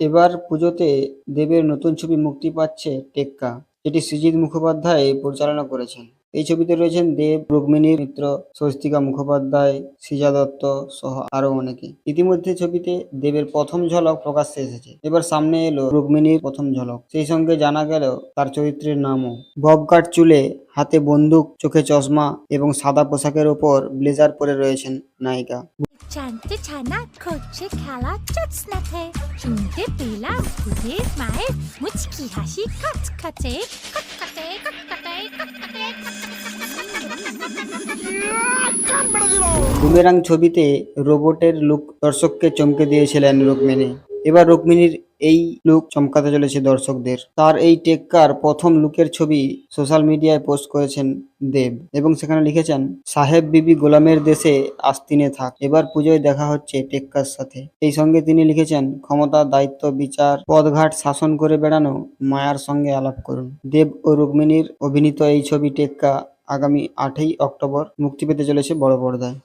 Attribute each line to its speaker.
Speaker 1: এবার পুজোতে দেবের নতুন ছবি মুক্তি পাচ্ছে টেক্কা, যেটি সৃজিত মুখোপাধ্যায় পরিচালনা করেছেন। এই ছবিতে রয়েছেন দেব রুক্মিণী মিত্র, স্বস্তিকা মুখোপাধ্যায়, সৃজা দত্ত সহ আরও অনেকে। ইতিমধ্যে ছবিতে দেবের প্রথম ঝলক প্রকাশ্যে এসেছে। এবার সামনে এলো রুক্মিণীর প্রথম ঝলক। সেই সঙ্গে জানা গেল তার চরিত্রের নামও। বব কাট চুলে হাতে বন্দুক, চোখে চশমা এবং সাদা পোশাকের ওপর ব্লেজার পরে রয়েছেন নায়িকা।
Speaker 2: চানতে ছানা করছে খেলা চোৎস্নাতে শুনতে পেলাম ভূতের মায়ের মুচকি হাসি খচখচে খটখটে খটখটে
Speaker 1: বুমেরাং ছবিতে রোবটের লুক দর্শককে চমকে দিয়েছিলেন রুক্মিণী এবার রুক্মিণীর এই লুক চমকাতে চলেছে দর্শকদের। তার এই টেক্কার প্রথম লুকের ছবি সোশ্যাল মিডিয়ায় পোস্ট করেছেন দেব এবং সেখানে লিখেছেন, সাহেব বিবি গোলামের দেশে আস্তিনে থাক, এবার পুজোয় দেখা হচ্ছে টেক্কার সাথে। এই সঙ্গে তিনি লিখেছেন, ক্ষমতা, দায়িত্ব, বিচার পদঘাট শাসন করে বেড়ানো, মায়ার সঙ্গে আলাপ করুন। দেব ও রুক্মিণীর অভিনীত এই ছবি টেক্কা আগামী আটই অক্টোবর মুক্তি পেতে চলেছে বড় পর্দায়।